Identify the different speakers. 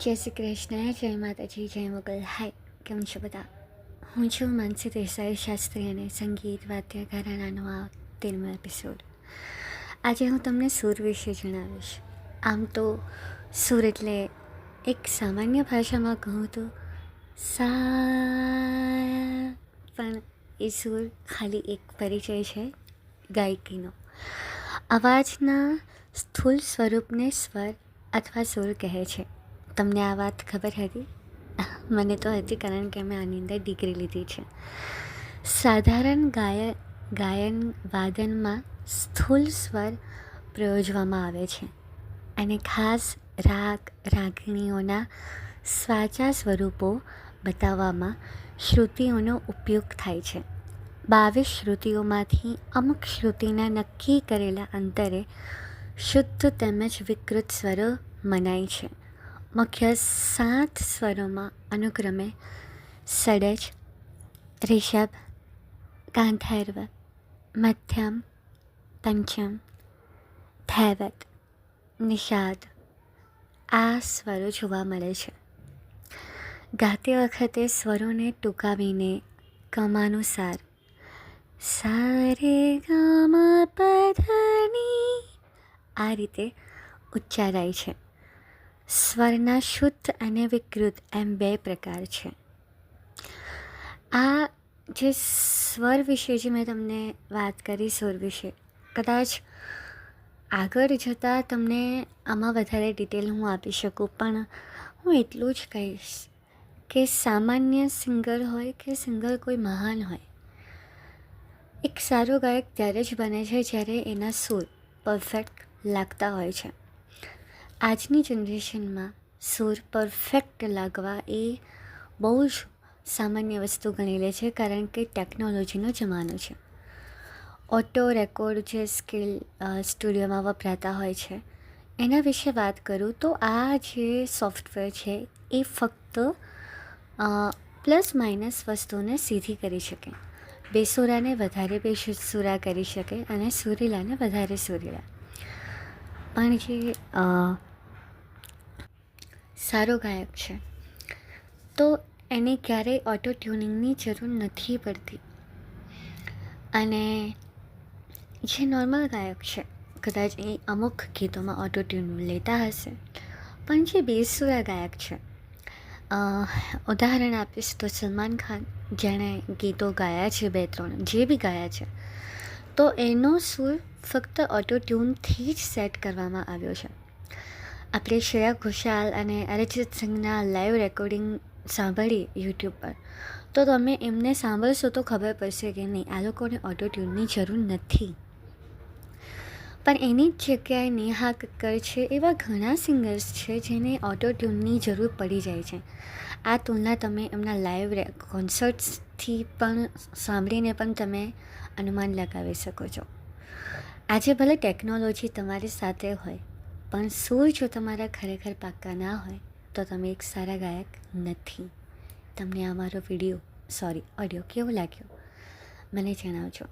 Speaker 1: જય શ્રી કૃષ્ણ જય માતાજી જય મોગલ હાય કેમ છો બધા હું છું માનસી દેસાઈ, શાસ્ત્રી અને સંગીત વાદ્ય ઘરાનાનો આ તેરમો એપિસોડ આજે હું તમને સૂર વિશે જણાવીશ. આમ તો સૂર એટલે એક સામાન્ય ભાષામાં કહું તો સા પણ એ સૂર ખાલી એક પરિચય છે, ગાયકીનો. અવાજના સ્થૂલ સ્વરૂપને સ્વર અથવા સૂર કહે છે. તમને આ વાત ખબર હતી? મને તો હતી કારણ કે મેં આની અંદર ડિગ્રી લીધી છે. સાધારણ ગાય, ગાયન વાદનમાં સ્થૂલ સ્વર પ્રયોજવામાં આવે છે અને ખાસ રાગ, રાગણીઓના સ્વાચા સ્વરૂપો બતાવવામાં શ્રુતિઓનો ઉપયોગ થાય છે. બાવીસ શ્રુતિઓમાંથી અમુક શ્રુતિના નક્કી કરેલા અંતરે શુદ્ધ તેમજ વિકૃત સ્વરો મનાય છે. મુખ્ય સાત સ્વરોમાં અનુક્રમે સડજ રિષભ ગાંધર્વ મધ્યમ પંચમ ધૈવત નિષાદ આ સ્વરો જોવા મળે છે. ગાતી વખતે સ્વરોને ટૂંકાવીને કમાનુસાર સારે ગામા પધની આ રીતે ઉચ્ચારાય છે. સ્વરના શુદ્ધ અને વિકૃત એમ બે પ્રકાર છે. આ જે સ્વર વિશે જે મેં તમને વાત કરી, સ્વર વિશે, કદાચ આગળ જતાં તમને આમાં વધારે ડિટેલ હું આપી શકું, પણ હું એટલું જ કહીશ કે સામાન્ય સિંગર હોય કે સિંગર કોઈ મહાન હોય, એક સારો ગાયક ત્યારે જ બને છે જ્યારે એના સુર પરફેક્ટ લાગતા હોય છે. આજની જનરેશનમાં સૂર પરફેક્ટ લાગવા એ બહુ જ સામાન્ય વસ્તુ ગણી લે છે, કારણ કે ટેકનોલોજીનો જમાનો છે. ઓટો રેકોર્ડ જે સ્કિલ સ્ટુડિયોમાં વપરાતા હોય છે, એના વિશે વાત કરું તો આ જે સોફ્ટવેર છે એ ફક્ત પ્લસ માઇનસ વસ્તુને સીધી કરી શકે. બેસુરાને વધારે બેસુરા કરી શકે અને સુરીલાને વધારે સુરીલા. પણ જે સારો ગાયક છે. તો એને ક્યારેય ઓટો ટ્યુનિંગની જરૂર નથી પડતી. અને જે નોર્મલ ગાયક છે, કદાચ એ અમુક ગીતોમાં ઓટો ટ્યુન લેતા હશે, પણ જે બેસુરા ગાયક છે ઉદાહરણ આપીશ તો સલમાન ખાન જેણે ગીતો ગાયા છે બે ત્રણ, જે બી ગાયા છે, તો એનો સૂર ફક્ત ઓટો ટ્યુનથી જ સેટ કરવામાં આવ્યો છે. આપણે શ્રેયા ઘોષાલ અને અરિજીત સિંહના લાઈવ રેકોર્ડિંગ સાંભળીએ યુટ્યુબ પર. તો તમે એમને સાંભળશો તો ખબર પડશે કે નહીં, આ લોકોને ઓટો ટ્યુનની જરૂર નથી. પણ એની જ જગ્યાએ નેહા કક્કર છે એવા ઘણા સિંગર્સ છે જેને ઓટો ટ્યુનની જરૂર પડી જાય છે. આ તુલના તમે એમના લાઈવ કોન્સર્ટ્સથી પણ સાંભળીને પણ તમે અનુમાન લગાવી શકો છો. આજે ભલે ટેકનોલોજી તમારી સાથે હોય પણ સૂર જો તમારા ખરેખર પાક્કા ના હોય, તો તમે એક સારા ગાયક નથી. તમને આ મારો વીડિયો સોરી ઓડિયો કેવો લાગ્યો? મને જણાવજો.